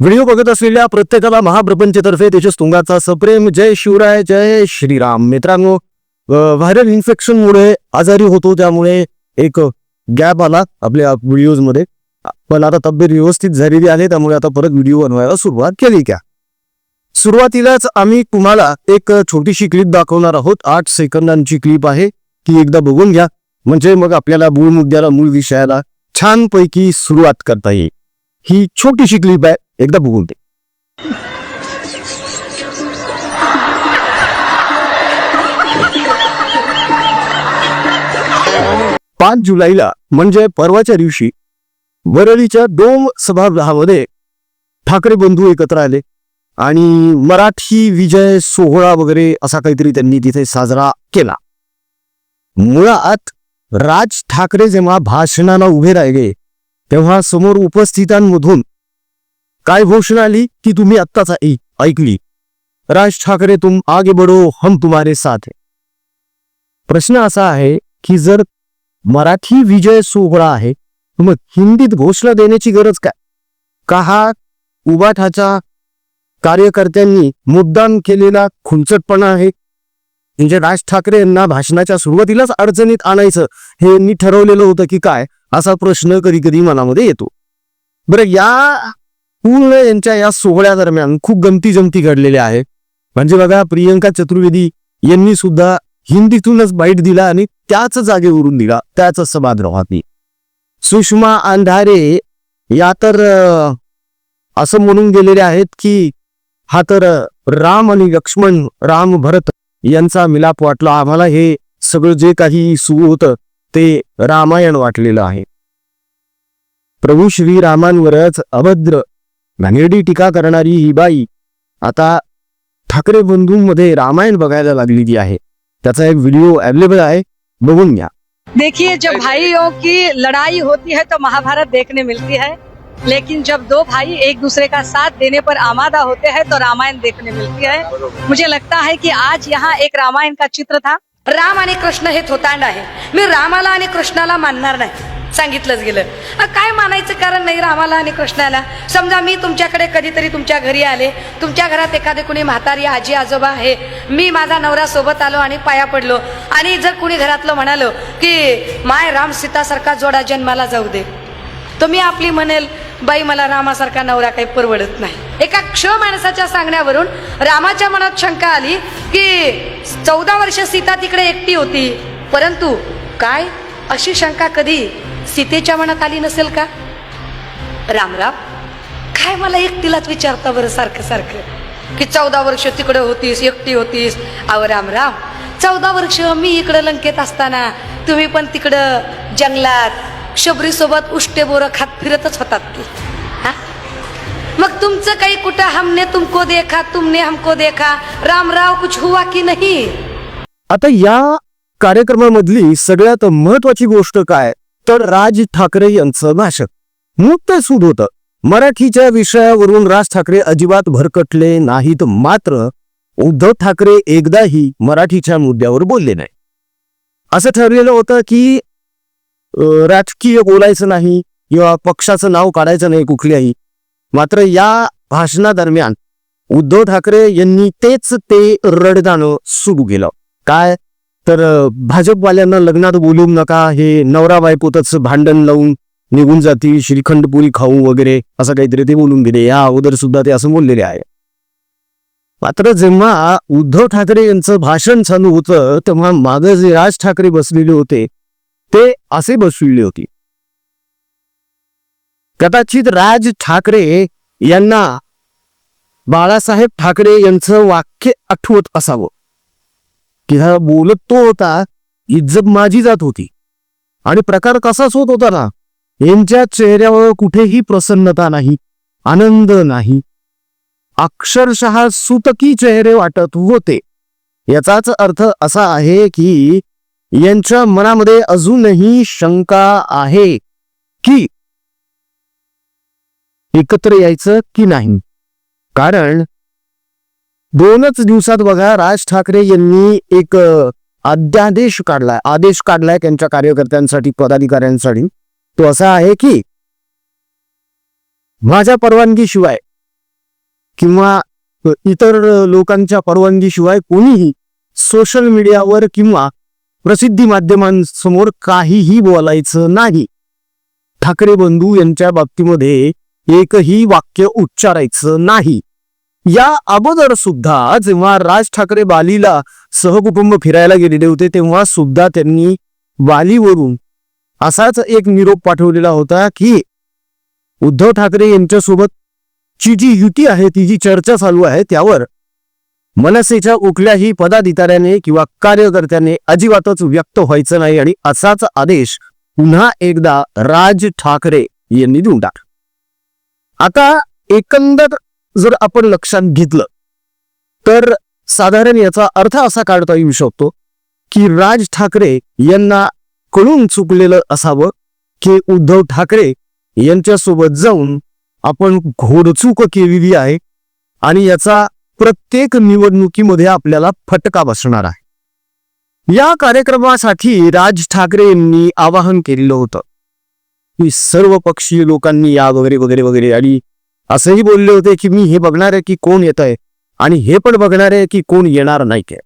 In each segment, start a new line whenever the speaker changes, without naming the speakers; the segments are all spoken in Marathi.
व्हिडिओ बघत असलेल्या प्रत्येकाला महाप्रपंचतर्फे तेजस तुंगाचा सप्रेम. जय शिवराय जय श्रीराम. मित्रांनो व्हायरल इन्फेक्शनमुळे आजारी होतो त्यामुळे एक गॅप आला आपल्या व्हिडिओजमध्ये. पण आता तब्येत व्यवस्थित झालेली आहे त्यामुळे आता परत व्हिडिओ बनवायला सुरुवात केली का सुरुवातीलाच आम्ही तुम्हाला एक छोटीशी क्लिप दाखवणार आहोत. आठ सेकंदांची क्लिप आहे ती एकदा बघून घ्या. म्हणजे मग आपल्याला मूळ मुद्द्याला मूळ विषयाला छानपैकी सुरुवात करता येईल. ही छोटीशी क्लिप आहे. एकदा बघून ते पाच जुलैला म्हणजे परवाच्या दिवशी वरळीच्या दोन सभागृहामध्ये ठाकरे बंधू एकत्र आले आणि मराठी विजय सोहळा वगैरे असा काहीतरी त्यांनी तिथे साजरा केला. मुळात राज ठाकरे जेव्हा भाषणाला उभे राहिले तेव्हा समोर उपस्थितांमधून काय घोषणा आली की तुम्ही आत्ताच ऐकली? राज ठाकरे तुम आगे बढो हम तुम्हारे साथ है. प्रश्न असा आहे की जर मराठी विजय सोहळा आहे मग हिंदीत घोषणा देण्याची गरज काय? का हा उबाठाच्या कार्यकर्त्यांनी मुद्दाम केलेला खुंचटपणा आहे? म्हणजे राज ठाकरे यांना भाषणाच्या सुरुवातीलाच अडचणीत आणायचं हे यांनी ठरवलेलं होतं की काय असा प्रश्न कधी कधी मनामध्ये येतो. बरं या पूर्ण यांच्या या सोहळ्या दरम्यान खूप गमती जमती घडलेल्या आहेत म्हणजे बघा प्रियंका चतुर्वेदी यांनी सुद्धा हिंदीतूनच बाईट दिला आणि त्याच जागेवरून दिला त्याच सभागृहातनी. सुषमा अंधारे या तर असं म्हणून गेलेले आहेत की हा तर राम आणि लक्ष्मण राम भरत यांचा मिलाप वाटला. आम्हाला हे सगळं जे काही सुरू होतं ते रामायण वाटलेलं आहे. प्रभू श्री रामांवरच अभद्र घाणेरडी टीका करणारी ही बाई आता ठाकरे बंधूंमध्ये रामायण बघायला लागलेली आहे. त्याचा एक व्हिडिओ अवेलेबल आहे. बघून घ्या.
देखिए जब भाइयों की लड़ाई होती है तो महाभारत देखने मिलती है। लेकिन जब दो भाई एक दूसरे का साथ देने पर आमादा होते हैं तो रामायण देखने मिलती है। मुझे लगता है कि आज यहाँ एक रामायण का चित्र था।
राम आणि कृष्ण हे थोतांड आहे. मी रामाला आणि कृष्णाला मानणार नाही. सांगितलंच गेलं. काय मानायचं कारण नाही रामाला आणि कृष्णाला? समजा मी तुमच्याकडे कधीतरी तुमच्या घरी आले तुमच्या घरात एखादे कुणी म्हातारी आजी आजोबा आहे मी माझा नवरा सोबत आलो आणि पाया पडलो. आणि जर कुणी घरातलं म्हणालो की माय राम सीतासारखा जोडा जन्माला जाऊ दे. तर मी आपली म्हणेल बाई मला रामासारखा नवरा काही परवडत नाही. एका क्ष माणसाच्या सांगण्यावरून रामाच्या मनात शंका आली की चौदा वर्ष सीता तिकडे एकटी होती परंतु काय? अशी शंका कधी सीतेच्या मनात आली नसेल का? रामराम काय मला एकटीलाच विचारता बरं सारखं सारखं? की चौदा वर्ष तिकडे होतीस एकटी होतीस. अव रामराम चौदा वर्ष मी इकडं लंकेत असताना तुम्ही पण तिकडं जंगलात शबरीसोबत उष्टे बोरं खात फिरतच होतात की. हा? मग तुमचं काही कुठं हमने तुमको देखा तुमने हमको देखा? रामराव कुछ हुआ की नाही?
आता या कार्यक्रमामधली सगळ्यात महत्वाची गोष्ट काय? तर राज ठाकरे यांचं भाषण मुक्त सुरू होतं. मराठीच्या विषयावरून राज ठाकरे अजिबात भरकटले नाहीत मात्र उद्धव ठाकरे एकदाही मराठीच्या मुद्द्यावर बोलले नाही. असं ठरलेलं होतं की राजकीय बोलायचं नाही किंवा पक्षाचं नाव काढायचं नाही कुठल्याही. मात्र या भाषणादरम्यान उद्धव ठाकरे यांनी तेच ते रडदाणं सुरू केलं. काय? तर भाजपवाल्यांना लग्नात बोलवू नका हे नवरा बायकोतच भांडण लावून निघून जाती श्रीखंड पुरी खाऊ वगैरे असं काहीतरी ते बोलून दिले. या अगोदर सुद्धा ते असं बोललेले आहे. मात्र जेव्हा उद्धव ठाकरे यांचं भाषण चालू होतं तेव्हा मागे जे राज ठाकरे बसलेले होते ते असे बसलेले होते. कदाचित राज ठाकरे यांना बाळासाहेब ठाकरे यांचं वाक्य आठवत असावं. की हा बोलत तो होता इज्जत माझी जात होती. आणि प्रकार कसाच होत होता ना यांच्या चेहऱ्यावर कुठेही प्रसन्नता नाही आनंद नाही. अक्षरशः सुतकी चेहरे वाटत होते. याचाच अर्थ असा आहे की यांच्या मनामध्ये अजूनही शंका आहे की एकत्र यायचं की नाही? कारण दोनच दिवसात बघा राज ठाकरे यांनी एक अध्यादेश काढलाय. आदेश काढलाय त्यांच्या कार्यकर्त्यांसाठी पदाधिकाऱ्यांसाठी. तो असा आहे की माझ्या परवानगीशिवाय किंवा इतर लोकांच्या परवानगीशिवाय कोणीही सोशल मीडियावर किंवा प्रसिद्धी माध्यमांसमोर काहीही बोलायचं नाही. ठाकरे बंधू यांच्या बाबतीमध्ये एकही वाक्य उच्चारायचं नाही. या अगोदर सुद्धा जेव्हा राज ठाकरे बालीला सहकुटुंब फिरायला गेलेले होते तेव्हा सुद्धा त्यांनी बालीवरून असाच एक निरोप पाठवलेला होता की उद्धव ठाकरे यांच्यासोबत ची जी युती आहे ती जी चर्चा चालू आहे त्यावर मनसेच्या कुठल्याही पदाधिकाऱ्याने किंवा कार्यकर्त्याने अजिबातच व्यक्त व्हायचं नाही आणि असाच आदेश पुन्हा एकदा राज ठाकरे यांनी देऊन टाक आता एकंदर जर आपण लक्षात घेतलं तर साधारण याचा अर्थ असा काढता येऊ शकतो की राज ठाकरे यांना कळून चुकलेलं असावं की उद्धव ठाकरे यांच्यासोबत जाऊन आपण घोडचूक केलेली आहे आणि याचा प्रत्येक निवडणुकीमध्ये आपल्याला फटका बसणार आहे. या कार्यक्रमासाठी राज ठाकरे यांनी आवाहन केलेलं होतं की सर्व पक्षीय लोकांनी या वगैरे वगैरे वगैरे आणि असंही बोलले होते की मी हे बघणार आहे की कोण येत आहे आणि हे पण बघणार आहे की कोण येणार नाही काय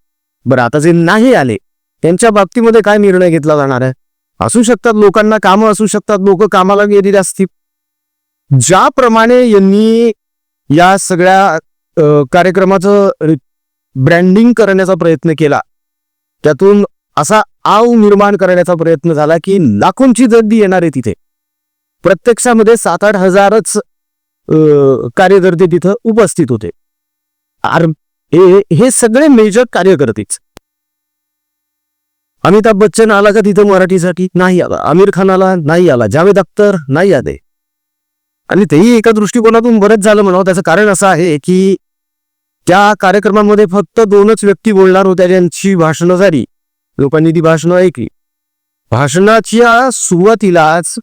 बरं आता जे नाही आले त्यांच्या बाबतीमध्ये काय निर्णय घेतला जाणार आहे? असू शकतात लोकांना कामं असू शकतात लोक कामाला गेलेली असतील. ज्याप्रमाणे यांनी या सगळ्या कार्यक्रमाचं ब्रँडिंग करण्याचा प्रयत्न केला त्यातून असा आव निर्माण करण्याचा प्रयत्न झाला की लाखोंची गर्दी येणार आहे तिथे. प्रत्यक्षामध्ये सात आठ हजारच कार्यकर्ते तिथं उपस्थित होते. आर हे हे सगळे मेजर कार्यकर्तेच. अमिताभ बच्चन आला का तिथं मराठीसाठी? नाही आला. आमिर खान आला? नाही आला. जावेद अख्तर? नाही आले. आणि तेही एका दृष्टिकोनातून बरंच झालं म्हणावं. त्याचं कारण असं आहे की त्या कार्यक्रमामध्ये फक्त दोनच व्यक्ती बोलणार होत्या ज्यांची भाषणं झाली. लोकांनी ती भाषणं ऐकली. भाषणाच्या सुरुवातीलाच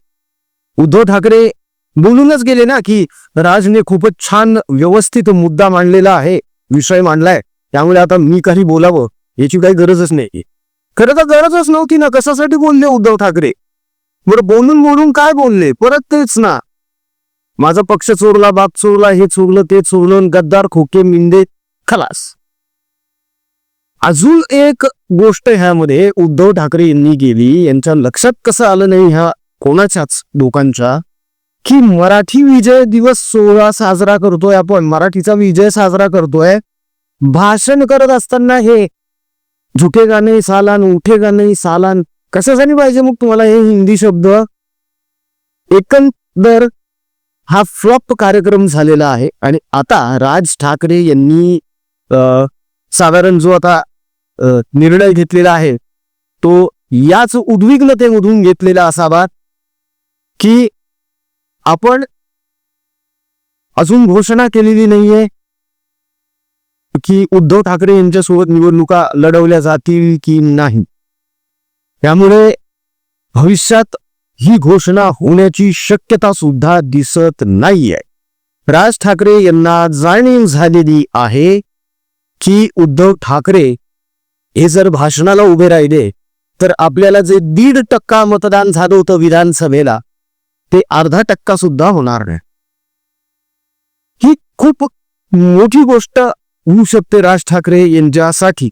उद्धव ठाकरे बोलूनच गेले ना की राजने खूपच छान व्यवस्थित मुद्दा मांडलेला आहे विषय मांडलाय. त्यामुळे आता मी काही बोलावं याची काही गरजच नाही खरं तर गरजच नव्हती ना कशासाठी बोलले उद्धव ठाकरे? बरं बोलून बोलून काय बोलले? परत तेच ना. माझा पक्ष चोरला बाप चोरला हे चोरलं ते चोरलं गद्दार खोके मिंदे खलास. अजून एक गोष्ट ह्यामध्ये उद्धव ठाकरे यांनी गेली यांच्या लक्षात कसं आलं नाही ह्या कोणाच्याच लोकांच्या की मराठी विजय दिवस सोहळा साजरा करतोय आपण. मराठीचा विजय साजरा करतोय. भाषण करत असताना हे झुकेगा नाही सालान उठेगा नाही सालान. कशासाठी पाहिजे मग तुम्हाला हे हिंदी शब्द. एकंदर हा फ्लॉप कार्यक्रम झालेला आहे. आणि आता राज ठाकरे यांनी साधारण जो आता निर्णय घेतलेला आहे तो याच उद्विग्नतेमधून घेतलेला असावा की आपण अजून घोषणा केलेली नाहीये की उद्धव ठाकरे यांच्यासोबत निवडणुका लढवल्या जातील की नाही. त्यामुळे भविष्यात ही घोषणा होण्याची शक्यता सुद्धा दिसत नाहीये. राज ठाकरे यांना जाणीव झालेली आहे की उद्धव ठाकरे हे जर भाषणाला उभे राहिले तर आपल्याला जे दीड टक्का मतदान झालं होतं विधानसभेला ते अर्धा टक्का सुद्धा होणार नाही. ही खूप मोठी गोष्ट होऊ शकते राज ठाकरे यांच्यासाठी.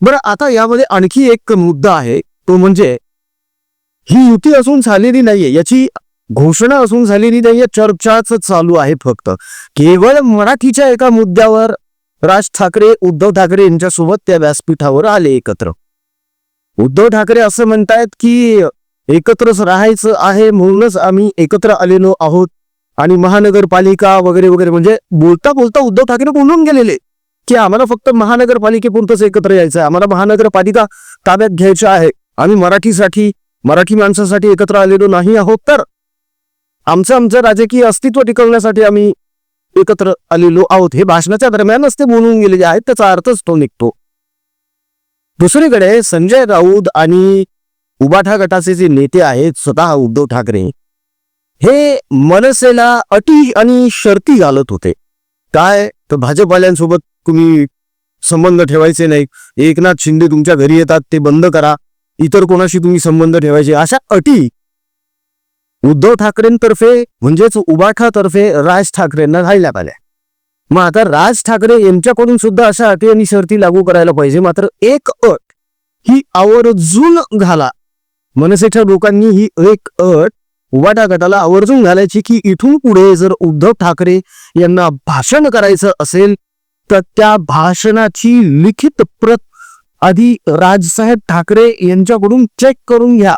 बरं आता यामध्ये आणखी एक मुद्दा आहे तो म्हणजे ही युती असून झालेली नाहीये याची घोषणा असून झालेली नाहीये चर्चाच चालू आहे फक्त. केवळ मराठीच्या एका मुद्द्यावर राज ठाकरे उद्धव ठाकरे यांच्यासोबत त्या व्यासपीठावर आले एकत्र. उद्धव ठाकरे असं म्हणतायत की एकत्रच राहायचं आहे म्हणूनच आम्ही एकत्र आलेलो आहोत. आणि महानगरपालिका वगैरे वगैरे म्हणजे बोलता बोलता उद्धव ठाकरे बोलून गेलेले की आम्हाला फक्त महानगरपालिकेपुरतच एकत्र यायचं आहे आम्हाला महानगरपालिका ताब्यात घ्यायची आहे. आम्ही मराठीसाठी मराठी माणसासाठी एकत्र आलेलो नाही आहोत तर आमचं आमचं राजकीय अस्तित्व टिकवण्यासाठी आम्ही एकत्र आलेलो आहोत. हे भाषणाच्या दरम्यानच ते बोलून गेलेले आहेत. त्याचा अर्थच तो निघतो. दुसरीकडे संजय राऊत आणि उबाठा गटाचे जे नेते आहेत स्वतः उद्धव ठाकरे हे मनसेला अटी आणि शर्ती घालत होते. काय? तर भाजपवाल्यांसोबत तुम्ही संबंध ठेवायचे नाही. एकनाथ शिंदे तुमच्या घरी येतात ते बंद करा. इतर कोणाशी तुम्ही संबंध ठेवायचे? अशा अटी. उद्धव ठाकरेंतर्फे म्हणजेच उबाठातर्फे राज ठाकरेंना घालण्यात आल्या. मग आता राज ठाकरे यांच्याकडून सुद्धा अशा अटी आणि शर्ती लागू करायला पाहिजे. मात्र एक अट ही आवर्जून घाला. मनसेच्या लोकांनी ही एक अट उभाटा गटाला आवर्जून घालायची की इथून पुढे जर उद्धव ठाकरे यांना भाषण करायचं असेल तर त्या भाषणाची लिखित प्रत आधी राजसाहेब ठाकरे यांच्याकडून चेक करून घ्या.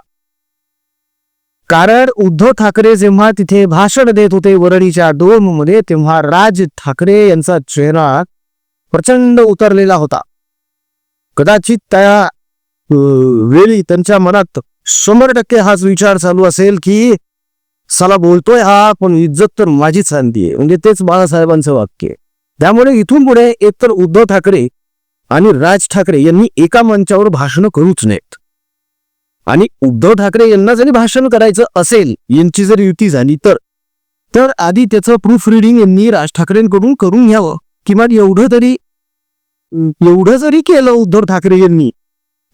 कारण उद्धव ठाकरे जेव्हा तिथे भाषण देत होते वरळीच्या डोममध्ये तेव्हा राज ठाकरे यांचा चेहरा प्रचंड उतरलेला होता. कदाचित त्या वेळी त्यांच्या मनात शंभर टक्के हाच विचार चालू असेल की साला बोलतोय हा पण इज्जत तर माझीच सांगतीये म्हणजे तेच बाळासाहेबांचं वाक्य आहे. त्यामुळे इथून पुढे एकतर उद्धव ठाकरे आणि राज ठाकरे यांनी एका मंचावर भाषण करूच नयेत. आणि उद्धव ठाकरे यांना जरी भाषण करायचं असेल यांची जर युती झाली तर तर आधी त्याचं प्रूफ रिडिंग यांनी राज ठाकरेंकडून करून घ्यावं. किमान एवढं तरी एवढं जरी केलं उद्धव ठाकरे यांनी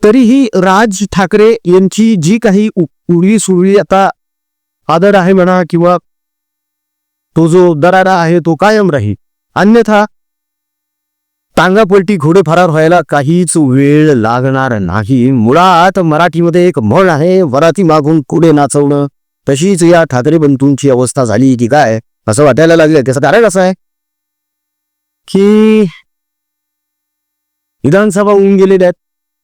तरीही राज ठाकरे यांची जी काही उडी सुळी आता आदर आहे म्हणा किंवा तो जो दरारा आहे तो कायम राहील. अन्यथा टांगापलटी घोडे फरार व्हायला काहीच वेळ लागणार नाही. मुळात मराठीमध्ये एक म्हण आहे वराती मागून कुडे नाचवणं? तशीच या ठाकरे बंधूंची अवस्था झाली की काय? असं वाटायला लागलं त्याचं कारण असं आहे? की विधानसभा होऊन गेलेल्या आहेत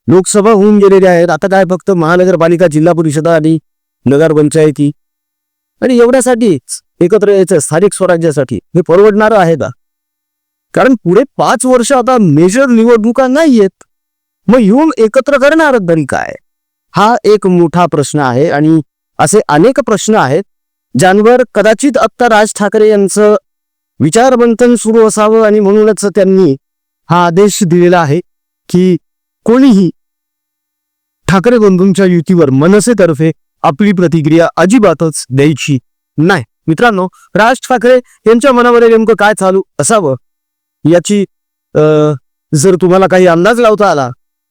लोकसभा होऊन गेलेल्या आहेत. आता काय फक्त महानगरपालिका जिल्हा परिषद आणि नगरपंचायती आणि एवढ्यासाठीच एकत्र यायचं स्थानिक स्वराज्यासाठी हे परवडणारं आहे का? कारण पुढे पाच वर्ष आता मेजर निवडणुका नाही आहेत मग येऊन एकत्र करणार तरी काय? हा एक मोठा प्रश्न आहे आणि असे अनेक प्रश्न आहेत ज्यांवर कदाचित आत्ता राज ठाकरे यांचं विचारमंथन सुरू असावं आणि म्हणूनच त्यांनी हा आदेश दिलेला आहे की कोणीही. ठाकरे बंधूंच्या युतीवर मनसेतर्फे आपली प्रतिक्रिया अजिबातच द्यायची नाही. मित्रांनो राज ठाकरे यांच्या मनामध्ये नेमकं काय चालू असावं? याची जर तुम्हाला काही अंदाज लावता आला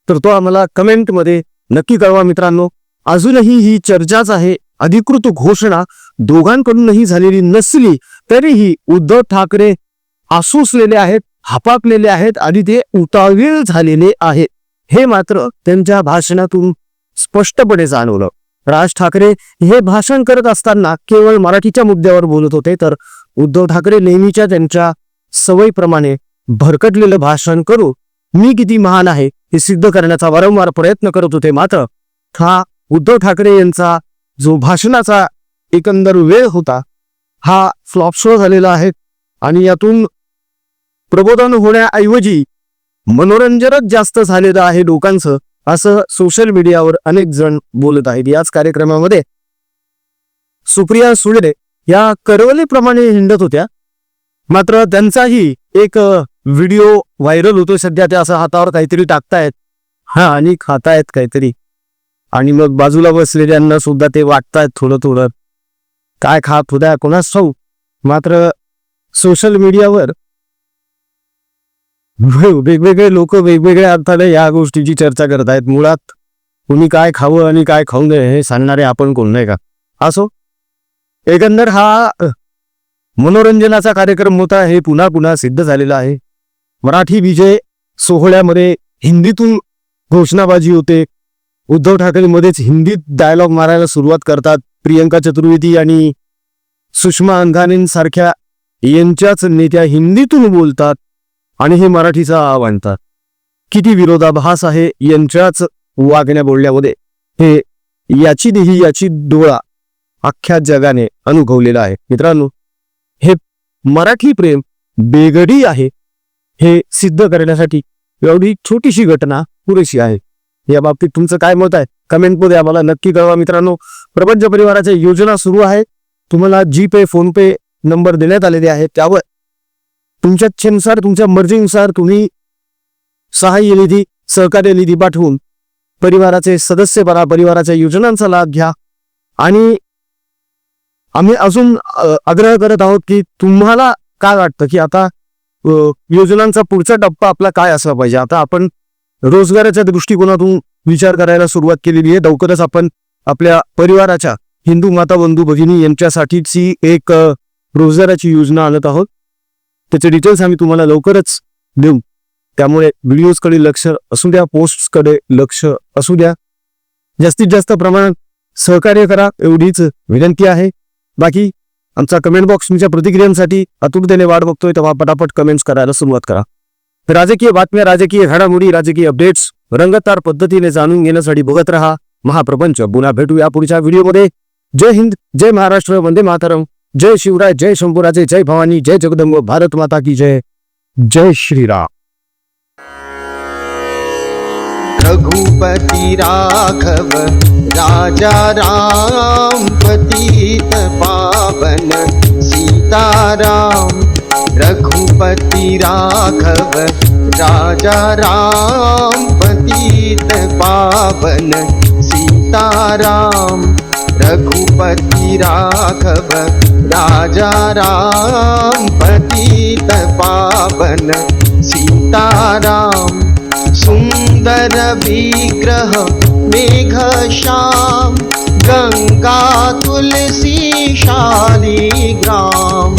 तर तो आम्हाला कमेंटमध्ये नक्की कळवा मित्रांनो. अजूनही ही चर्चाच आहे. अधिकृत घोषणा दोघांकडूनही झालेली नसली तरीही उद्धव ठाकरे आसूसलेले आहेत हापापलेले आहेत आणि ते उतावीळ झालेले आहेत. हे मात्र त्यांच्या भाषणातून स्पष्टपणे जाणवलं. राज ठाकरे हे भाषण करत असताना केवळ मराठीच्या मुद्द्यावर बोलत होते तर उद्धव ठाकरे नेहमीच्या त्यांच्या सवयीप्रमाणे भरकटलेलं भाषण करू मी किती महान आहे हे सिद्ध करण्याचा वारंवार प्रयत्न करत होते. मात्र हा उद्धव ठाकरे यांचा जो भाषणाचा एकंदर वेळ होता हा फ्लॉप शो झालेला आहे आणि यातून प्रबोधन होण्याऐवजी मनोरंजनच जास्त झालेलं आहे लोकांचं असं सोशल मीडियावर अनेक जण बोलत आहेत. याच कार्यक्रमामध्ये सुप्रिया सुळे या करवलेप्रमाणे हिंडत होत्या. मात्र त्यांचाही एक व्हिडिओ व्हायरल होतो. सध्या ते असं हातावर काहीतरी टाकतायत. हा आणि खातायत काहीतरी. आणि मग बाजूला बसलेल्यांना सुद्धा ते वाटतायत थोडं थोडं काय खात होत्या कोणास ठाऊ मात्र सोशल मीडियावर वेगवेगळे लोक वेगवेगळ्या अर्थाने या गोष्टीची चर्चा करत आहेत. मुळात कुणी काय खावं आणि काय खाऊ नये हे सांगणारे आपण कोण नाही का? असो? एकंदर हा मनोरंजनाचा कार्यक्रम होता हे पुन्हा पुन्हा सिद्ध झालेला आहे. मराठी विजय सोहळ्यामध्ये हिंदीतून घोषणाबाजी होते. उद्धव ठाकरेमध्येच हिंदीत डायलॉग मारायला सुरुवात करतात. प्रियंका चतुर्वेदी आणि सुषमा अंधानींसारख्या यांच्याच नेत्या हिंदीतून बोलतात. आणि हे मराठीचा आव आणतात. किती विरोधाभास आहे यांच्याच वागण्या बोलण्यामध्ये हे याची देही याची डोळा अख्ख्या जगाने अनुभवलेला आहे. मित्रांनो हे मराठी प्रेम बेगडी आहे हे सिद्ध करण्यासाठी एवढी छोटीशी घटना पुरेशी आहे. या बाबतीत तुमचं काय मत आहे? कमेंटमध्ये आम्हाला नक्की कळवा मित्रांनो. प्रपंच परिवाराच्या योजना सुरू आहे. तुम्हाला जी पे फोन पे नंबर देण्यात आलेले आहेत त्यावर तुमच्या इच्छेनुसार तुमच्या मर्जीनुसार तुम्ही सहाय्य निधी सहकार्य निधी पाठवून परिवाराचे सदस्य बना परिवाराच्या योजनांचा लाभ घ्या. आणि आम्ही अजून आग्रह करत आहोत की तुम्हाला काय वाटतं की आता योजनांचा पुढचा टप्पा आपला काय असला पाहिजे? आता आपण रोजगाराच्या दृष्टिकोनातून विचार करायला सुरुवात केलेली आहे. लवकरच आपण आपल्या परिवाराच्या हिंदू माता बंधू भगिनी यांच्यासाठीची एक रोजगाराची योजना आणत आहोत. त्याचे डिटेल्स आम्ही तुम्हाला लवकरच देऊ. त्यामुळे व्हिडिओजकडे लक्ष असू द्या पोस्टकडे लक्ष असू द्या. जास्तीत जास्त प्रमाणात सहकार्य करा एवढीच विनंती आहे. बाकी आमचा कमेंट बॉक्स तुमच्या प्रतिक्रियांसाठी आतुरतेने वाट बघतोय तेव्हा पटापट कमेंट्स करायला सुरुवात करा. राजकीय बातम्या राजकीय घडामोडी राजकीय अपडेट्स रंगतदार पद्धतीने जाणून घेण्यासाठी बघत रहा. महाप्रपंच पुन्हा भेटू या पुढच्या व्हिडिओमध्ये जय हिंद जय महाराष्ट्र वंदे मातरम. जय शिवराय जय शंभूराजे जय भवानी जय जगदंब भारत माता की जय। जय श्रीराम।
रघुपति राघव राजा राम पतित पावन सीताराम। रघुपति राघव राजा राम पतित पावन सीताराम। रघुपति राघव राजा राम पतित पावन सीताराम सुन्दर विग्रह मेघ श्याम गङ्गा तुलसी शालिग्राम।